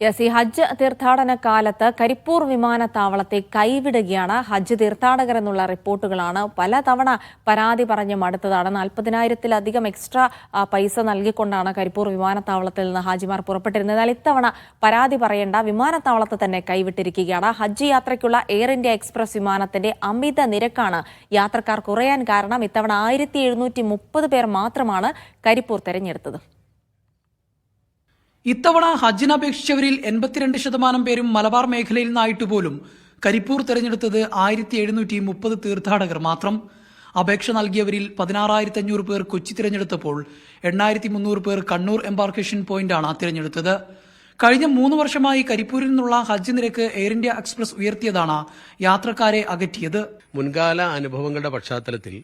Yes ഈ ഹജ്ജ് തീർത്ഥാടന കാലത്ത് കരിപ്പൂർ വിമാനത്താവളത്തെ കൈവിടുകയാണ്. ഹജ്ജ് തീർത്ഥാടകർ എന്നുള്ള റിപ്പോർട്ടുകളാണ് പലതവണ പരാതി പറഞ്ഞ് മടുത്തതാണ് നാൽപ്പതിനായിരത്തിലധികം എക്സ്ട്രാ പൈസ നൽകിക്കൊണ്ടാണ് കരിപ്പൂർ വിമാനത്താവളത്തിൽ നിന്ന് ഹാജിമാർ പുറപ്പെട്ടിരുന്നത്. എന്നാൽ ഇത്തവണ പരാതി പറയേണ്ട വിമാനത്താവളത്തെ തന്നെ കൈവിട്ടിരിക്കുകയാണ്. ഹജ്ജ് യാത്രയ്ക്കുള്ള എയർ ഇന്ത്യ എക്സ്പ്രസ് വിമാനത്തിന്റെ അമിത നിരക്കാണ് യാത്രക്കാർ കുറയാൻ കാരണം ഇത്തവണ ആയിരത്തി പേർ മാത്രമാണ് കരിപ്പൂർ തെരഞ്ഞെടുത്തത്. ഇത്തവണ ഹജ്ജിന് അപേക്ഷിച്ചവരിൽ എൺപത്തിരണ്ട് ശതമാനം പേരും മലബാർ മേഖലയിൽ നിന്നായിട്ട് പോലും. കരിപ്പൂർ തെരഞ്ഞെടുത്തത് ആയിരത്തി എഴുന്നൂറ്റി മുപ്പത് തീർത്ഥാടകർ മാത്രം. അപേക്ഷ നൽകിയവരിൽ പതിനാറായിരത്തി അഞ്ഞൂറ് പേർ കൊച്ചി തിരഞ്ഞെടുത്തപ്പോൾ എണ്ണായിരത്തി മുന്നൂറ് പേർ കണ്ണൂർ എംബാർക്കേഷൻ പോയിന്റാണ് തിരഞ്ഞെടുത്തത്. കഴിഞ്ഞ മൂന്ന് വർഷമായി കരിപ്പൂരിൽ നിന്നുള്ള ഹജ്ജ് നിരക്ക് എയർ ഇന്ത്യ എക്സ്പ്രസ് ഉയർത്തിയതാണ് യാത്രക്കാരെ അകറ്റിയത്. മുൻകാല അനുഭവങ്ങളുടെ പശ്ചാത്തലത്തിൽ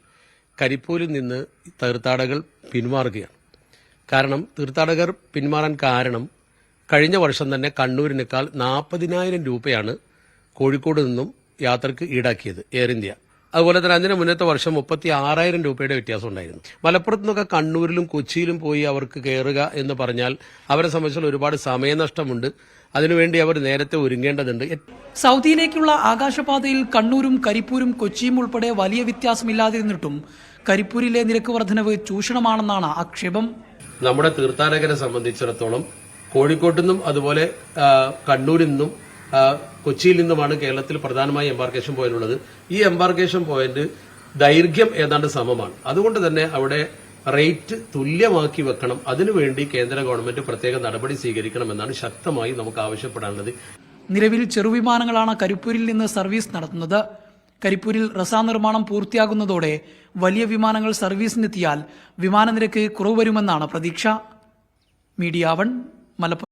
കരിപ്പൂരിൽ നിന്ന് തീർത്ഥാടകൾ പിന്മാറുകയാണ് കാരണം തീർത്ഥാടകർ പിന്മാറാൻ കാരണം കഴിഞ്ഞ വർഷം തന്നെ കണ്ണൂരിനേക്കാൾ നാൽപ്പതിനായിരം രൂപയാണ് കോഴിക്കോട് നിന്നും യാത്രയ്ക്ക് ഈടാക്കിയത് എയർ ഇന്ത്യ അതുപോലെ തന്നെ അതിന് മുന്നത്തെ വർഷം മുപ്പത്തി ആറായിരം രൂപയുടെ വ്യത്യാസം ഉണ്ടായിരുന്നു. മലപ്പുറത്ത് നിന്നൊക്കെ കണ്ണൂരിലും കൊച്ചിയിലും പോയി അവർക്ക് കയറുക എന്ന് പറഞ്ഞാൽ അവരെ സംബന്ധിച്ചുള്ള ഒരുപാട് സമയനഷ്ടമുണ്ട് അതിനുവേണ്ടി അവർ നേരത്തെ ഒരുങ്ങേണ്ടതുണ്ട്. സൗദിയിലേക്കുള്ള ആകാശപാതയിൽ കണ്ണൂരും കരിപ്പൂരും കൊച്ചിയും ഉൾപ്പെടെ വലിയ വ്യത്യാസമില്ലാതിരുന്നിട്ടും കരിപ്പൂരിലെ നിരക്ക് വർധനവ് ചൂഷണമാണെന്നാണ് ആക്ഷേപം. നമ്മുടെ തീർത്ഥാടകരെ സംബന്ധിച്ചിടത്തോളം കോഴിക്കോട്ടു നിന്നും അതുപോലെ കണ്ണൂരിൽ നിന്നും കൊച്ചിയിൽ നിന്നുമാണ് കേരളത്തിൽ പ്രധാനമായി എംബാർക്കേഷൻ പോയിന്റ് ഉള്ളത്. ഈ എംബാർക്കേഷൻ പോയിന്റ് ദൈർഘ്യം ഏതാണ്ട് സമമാണ്. അതുകൊണ്ട് തന്നെ അവിടെ റേറ്റ് തുല്യമാക്കി വെക്കണം. അതിനുവേണ്ടി കേന്ദ്ര ഗവൺമെന്റ് പ്രത്യേക നടപടി സ്വീകരിക്കണമെന്നാണ് ശക്തമായി നമുക്ക് ആവശ്യപ്പെടാനുള്ളത്. നിലവിൽ ചെറുവിമാനങ്ങളാണ് കരിപ്പൂരിൽ നിന്ന് സർവീസ് നടത്തുന്നത്. കരിപ്പൂരിൽ റസാ നിർമ്മാണം പൂർത്തിയാകുന്നതോടെ വലിയ വിമാനങ്ങൾ സർവീസിനെത്തിയാൽ വിമാനനിരക്ക് കുറവ് വരുമെന്നാണ് പ്രതീക്ഷ. Media One Malappuram.